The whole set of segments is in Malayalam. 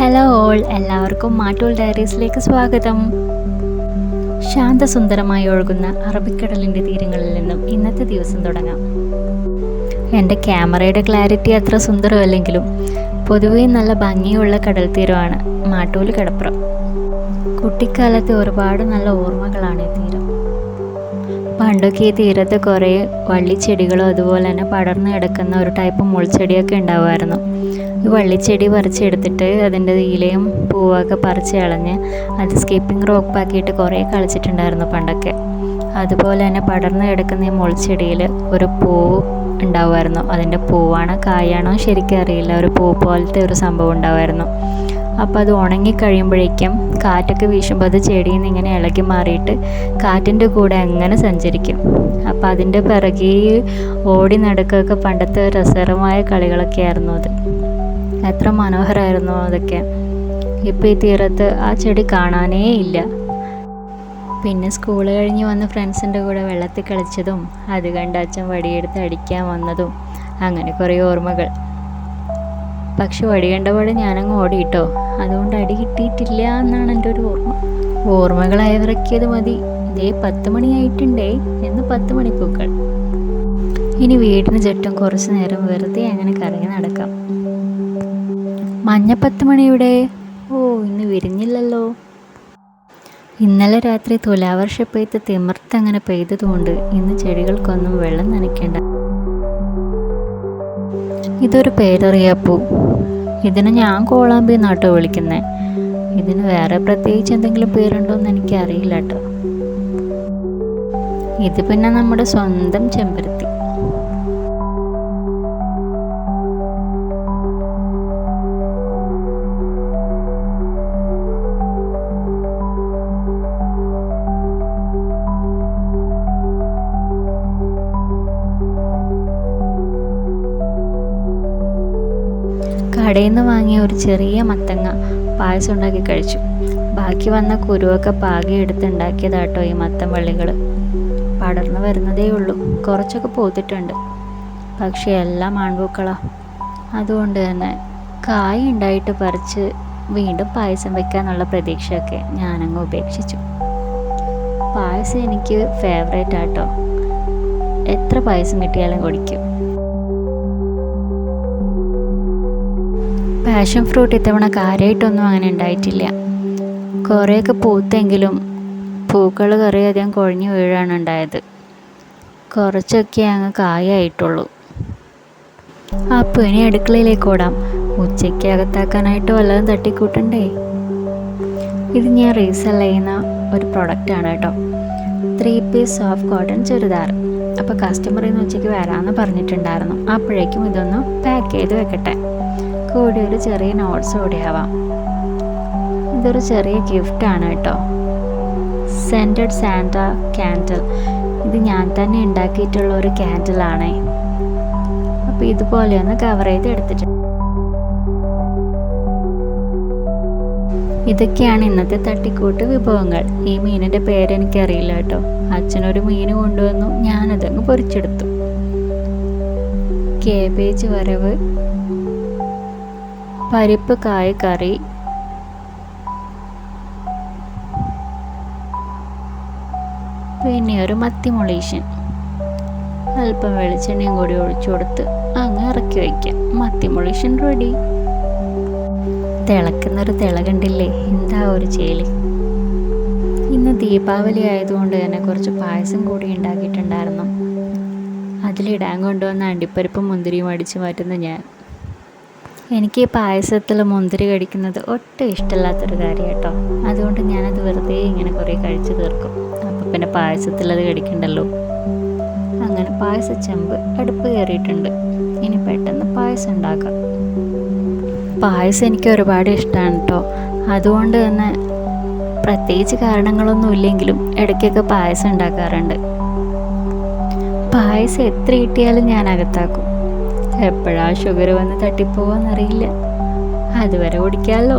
ഹലോ ഓൾ എല്ലാവർക്കും മാട്ടൂൾ ഡയറീസിലേക്ക് സ്വാഗതം. ശാന്തസുന്ദരമായി ഒഴുകുന്ന അറബിക്കടലിന്റെ തീരങ്ങളിൽ നിന്നും ഇന്നത്തെ ദിവസം തുടങ്ങാം. എന്റെ ക്യാമറയുടെ ക്ലാരിറ്റി അത്ര സുന്ദരമല്ലെങ്കിലും പൊതുവേ നല്ല ഭംഗിയുള്ള കടൽ തീരമാണ് മാട്ടൂൽ കടപ്പുറം. കുട്ടിക്കാലത്തെ ഒരുപാട് നല്ല ഓർമ്മകളാണ് ഈ തീരം. പണ്ടൊക്കെ ഈ തീരത്ത് കുറേ വള്ളിച്ചെടികളും അതുപോലെ തന്നെ പടർന്നു കിടക്കുന്ന ഒരു ടൈപ്പ് മുൾച്ചെടിയൊക്കെ ഉണ്ടാവുമായിരുന്നു. വള്ളിച്ചെടി പറിച്ചെടുത്തിട്ട് അതിന്റെ ഇലയും പൂവൊക്കെ പറിച്ച് കളഞ്ഞ് അത് സ്കിപ്പിംഗ് റോപ്പ് ആക്കിയിട്ട് കുറേ കളിച്ചിട്ടുണ്ടായിരുന്നു പണ്ടൊക്കെ. അതുപോലെ തന്നെ പടർന്നു കിടക്കുന്ന ഈ മുളച്ചെടിയിൽ ഒരു പൂ ഉണ്ടാവുമായിരുന്നു. അതിന്റെ പൂവാണോ കായാണോ ശരിക്കും അറിയില്ല. ഒരു പൂ പോലത്തെ ഒരു സംഭവം ഉണ്ടാവുമായിരുന്നു. അപ്പോൾ അത് ഉണങ്ങി കഴിയുമ്പോഴേക്കും കാറ്റൊക്കെ വീശുമ്പോൾ അത് ചെടിയിൽ നിന്ന് ഇങ്ങനെ ഇളകി മാറിയിട്ട് കാറ്റിന്റെ കൂടെ അങ്ങനെ സഞ്ചരിക്കും. അപ്പോൾ അതിന്റെ പിറകെ ഓടി നടക്കുകയൊക്കെ പണ്ടത്തെ രസകരമായ കളികളൊക്കെ ആയിരുന്നു അത്. എത്ര മനോഹരമായിരുന്നു അതൊക്കെ. ഇപ്പോൾ ഈ തീരത്ത് ആ ചെടി കാണാനേ ഇല്ല. പിന്നെ സ്കൂൾ കഴിഞ്ഞ് വന്ന് ഫ്രണ്ട്സിന്റെ കൂടെ വെള്ളത്തിൽ കളിച്ചതും അത് കണ്ട് അച്ഛൻ വടിയെടുത്ത് അടിക്കാൻ വന്നതും അങ്ങനെ കുറേ ഓർമ്മകൾ. പക്ഷെ വടി പോലെ ഞാനങ്ങ് ഓടിയിട്ടോ? അതുകൊണ്ട് അടി കിട്ടിയിട്ടില്ല എന്നാണ് എന്റെ ഒരു ഓർമ്മ. ഓർമ്മകൾ അയവിറക്കിയത് മതി. ഇതേ പത്ത് മണിയായിട്ടുണ്ടേ എന്ന് പത്ത് മണിപ്പൂക്കൾ ഇനി വീടിന് ചുറ്റും കുറച്ച് നേരം വെറുതെ അങ്ങനെ കറങ്ങി നടക്കാം. മഞ്ഞ പത്ത് മണിയുടെ ഓ ഇന്ന് വിരിഞ്ഞില്ലല്ലോ. ഇന്നലെ രാത്രി തുലാവർഷ പെയ്ത്ത് തിമിർത്തങ്ങനെ പെയ്തതുകൊണ്ട് ഇന്ന് ചെടികൾക്കൊന്നും വെള്ളം നനയ്ക്കേണ്ട. ഇതൊരു പേരറിയാപ്പൂ. ഇതിനെ ഞാൻ കോളാമ്പി നാട്ടോ വിളിക്കുന്നത് ഇതിന് വേറെ പ്രത്യേകിച്ച് എന്തെങ്കിലും പേരുണ്ടോ എന്ന് എനിക്കറിയില്ല കേട്ടോ ഇത് പിന്നെ നമ്മുടെ സ്വന്തം ചെമ്പരത്തി. കടയിൽ നിന്ന് വാങ്ങിയ ഒരു ചെറിയ മത്തങ്ങ പായസം ഉണ്ടാക്കി കഴിച്ചു. ബാക്കി വന്ന കുരുവൊക്കെ പാകി എടുത്തുണ്ടാക്കിയതാട്ടോ ഈ മത്തൻ വള്ളികൾ പടർന്നു വരുന്നതേ ഉള്ളൂ. കുറച്ചൊക്കെ പൂത്തിട്ടുണ്ട്. പക്ഷേ എല്ലാം ആൺപൂക്കളാ. അതുകൊണ്ട് തന്നെ കായ് ഉണ്ടായിട്ട് പറിച്ച് വീണ്ടും പായസം വെക്കാന്നുള്ള പ്രതീക്ഷയൊക്കെ ഞാനങ്ങ് ഉപേക്ഷിച്ചു. പായസം എനിക്ക് ഫേവറേറ്റ് ആട്ടോ. എത്ര പായസം കിട്ടിയാലും കുടിക്കും. പാഷൻ ഫ്രൂട്ട് ഇത്തവണ കാര്യമായിട്ടൊന്നും അങ്ങനെ ഉണ്ടായിട്ടില്ല. കുറേയൊക്കെ പൂത്തെങ്കിലും പൂക്കൾ കുറേയധികം കൊഴിഞ്ഞു വീഴാണ് ഉണ്ടായത്. കുറച്ചൊക്കെ അങ്ങ് കായായിട്ടുള്ളൂ. അപ്പോൾ ഇനി അടുക്കളയിലേക്ക് ഓടാം. ഉച്ചയ്ക്ക് അകത്താക്കാനായിട്ട് വല്ലതും തട്ടിക്കൂട്ടണ്ടേ? ഇത് ഞാൻ റീസെൽ ചെയ്യുന്ന ഒരു പ്രൊഡക്റ്റാണ് കേട്ടോ. Three piece of cotton churidar. അപ്പോൾ കസ്റ്റമർ ഇന്ന് ഉച്ചയ്ക്ക് വരാമെന്ന് പറഞ്ഞിട്ടുണ്ടായിരുന്നു. അപ്പോഴേക്കും ഇതൊന്ന് പാക്ക് ചെയ്ത് വെക്കട്ടെ. കൂടി ഒരു ചെറിയ നോട്ട്സ് കൂടി ആവാം. ഇതൊരു ചെറിയ ഗിഫ്റ്റ് ആണ് കേട്ടോ. സെന്റഡ് സാൻഡ ക്യാൻഡിൽ ഇത് ഞാൻ തന്നെ ഉണ്ടാക്കിയിട്ടുള്ള ഒരു ക്യാൻഡിലാണേ അപ്പോൾ ഇതുപോലെ ഒന്ന് കവർ ചെയ്ത് എടുത്തിട്ടുണ്ട് ഇതൊക്കെയാണ് ഇന്നത്തെ തട്ടിക്കൂട്ട് വിഭവങ്ങൾ. ഈ മീനിന്റെ പേരെനിക്കറിയില്ല കേട്ടോ. അച്ഛനൊരു മീൻ കൊണ്ടുവന്നു. ഞാനതങ്ങ് പൊരിച്ചെടുത്തു. കേബേജ് വരവ് പരിപ്പ് കായ കറി. പിന്നെ ഒരു മത്തിമുളീഷൻ അല്പം വെളിച്ചെണ്ണയും കൂടി ഒഴിച്ചു കൊടുത്ത് അങ്ങ് ഇറക്കി വയ്ക്കാം. മത്തിമുളീഷൻ റെഡി തിളക്കുന്നൊരു തിള കണ്ടില്ലേ? എന്താ ഒരു ചേലി? ഇന്ന് ദീപാവലി ആയതുകൊണ്ട് തന്നെ കുറച്ച് പായസം കൂടി ഉണ്ടാക്കിയിട്ടുണ്ടായിരുന്നു. അതിലിടാൻ കൊണ്ടുവന്ന അണ്ടിപ്പരിപ്പും മുന്തിരിയും അടിച്ചു മാറ്റുന്ന ഞാൻ. എനിക്ക് പായസത്തിൽ മുന്തിരി കടിക്കുന്നത് ഒട്ടും ഇഷ്ടമില്ലാത്തൊരു കാര്യം കേട്ടോ. അതുകൊണ്ട് ഞാനത് വെറുതെ ഇങ്ങനെ കുറേ കഴിച്ചു തീർക്കും. അപ്പോൾ പിന്നെ പായസത്തിൽ അത് കടിക്കണ്ടല്ലോ. അങ്ങനെ പായസ ചെമ്പ് അടുപ്പ് കയറിയിട്ടുണ്ട്. ഇനി പെട്ടെന്ന് പായസം ഉണ്ടാക്കാം. പായസം എനിക്ക് ഒരുപാട് ഇഷ്ടമാണ് കേട്ടോ. അതുകൊണ്ട് തന്നെ പ്രത്യേകിച്ച് കാരണങ്ങളൊന്നും ഇല്ലെങ്കിലും ഇടയ്ക്കൊക്കെ പായസം ഉണ്ടാക്കാറുണ്ട്. പായസം എത്ര കിട്ടിയാലും ഞാൻ അകത്താക്കും. എപ്പോഴാ ഷുഗർ വന്ന് തട്ടിപ്പോവാന്നറിയില്ല. അതുവരെ കുടിക്കാമല്ലോ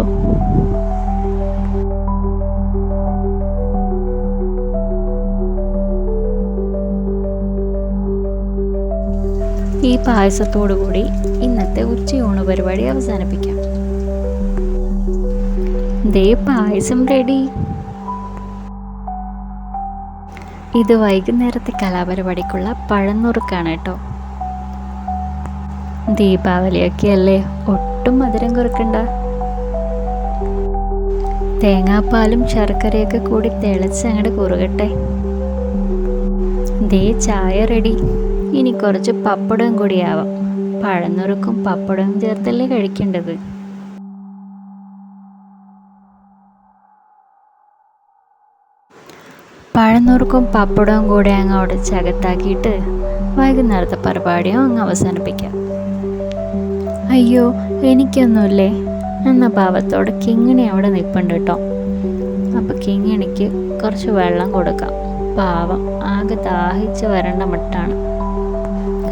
ഈ പായസത്തോടു കൂടി ഇന്നത്തെ ഉച്ചയൂണ് പരിപാടി അവസാനിപ്പിക്കാം. ദേ പായസം റെഡി ഇത് വൈകുന്നേരത്തെ കലാപരിപാടിക്കുള്ള പഴന്നുറുക്കാണ് കേട്ടോ. ദീപാവലിയൊക്കെ അല്ലേ ഒട്ടും മധുരം കുറക്കണ്ട. തേങ്ങാപ്പാലും ശർക്കരയൊക്കെ കൂടി തിളച്ച് അങ്ങോട്ട് കുറുകട്ടെ. ദേ ചായ റെഡി. ഇനി കുറച്ച് പപ്പടവും കൂടിയാവാം. പഴന്നുറുക്കും പപ്പടവും ചേർത്തല്ലേ കഴിക്കേണ്ടത്. പഴന്നുറുക്കും പപ്പടവും കൂടെ അങ്ങ് ഉടച്ച് അകത്താക്കിയിട്ട് വൈകുന്നേരത്തെ പരിപാടിയും അങ്ങ് അവസാനിപ്പിക്കാം. അയ്യോ എനിക്കൊന്നുമില്ലേ? എന്ന പാവത്തോടെ കിങ്ങിണി അവിടെ നിൽപ്പുണ്ട് കേട്ടോ. അപ്പോൾ കിങ്ങിണിക്ക് കുറച്ച് വെള്ളം കൊടുക്കാം. പാവം ആകെ ദാഹിച്ച് വരേണ്ട മട്ടാണ്.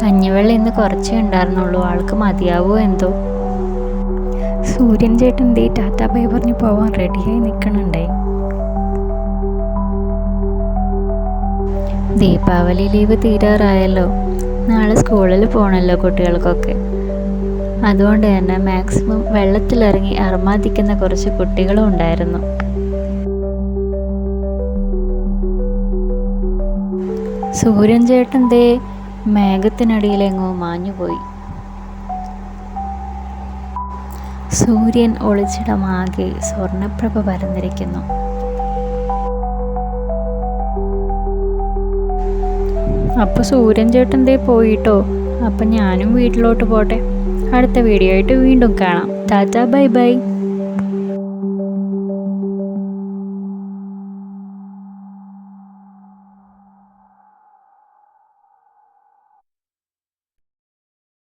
കഞ്ഞിവെള്ളം ഇന്ന് കുറച്ചേ ഉണ്ടായിരുന്നുള്ളൂ. ആൾക്ക് മതിയാവോ എന്തോ? സൂര്യൻ ചേട്ടൻ ദേ ടാറ്റാ ബൈ പറഞ്ഞ് പോവാൻ റെഡിയായി നിൽക്കണുണ്ടേ ദീപാവലി ലീവ് തീരാറായല്ലോ. നാളെ സ്കൂളിൽ പോകണല്ലോ കുട്ടികൾക്കൊക്കെ. അതുകൊണ്ട് തന്നെ മാക്സിമം വെള്ളത്തിലിറങ്ങി അർമാദിക്കുന്ന കുറച്ച് കുട്ടികളും ഉണ്ടായിരുന്നു. സൂര്യൻ ചേട്ടൻ ദേ മേഘത്തിനടിയിലെങ്ങോ മാഞ്ഞുപോയി. സൂര്യൻ ഒളിച്ചിടമാകെ സ്വർണപ്രഭ പരന്നിരിക്കുന്നു. അപ്പോൾ സൂര്യൻ ചേട്ടൻ ദേ പോയിട്ടോ? അപ്പം ഞാനും വീട്ടിലോട്ട് പോട്ടെ. അടുത്ത വീഡിയോ ആയിട്ട് വീണ്ടും കാണാം. Tata bye bye.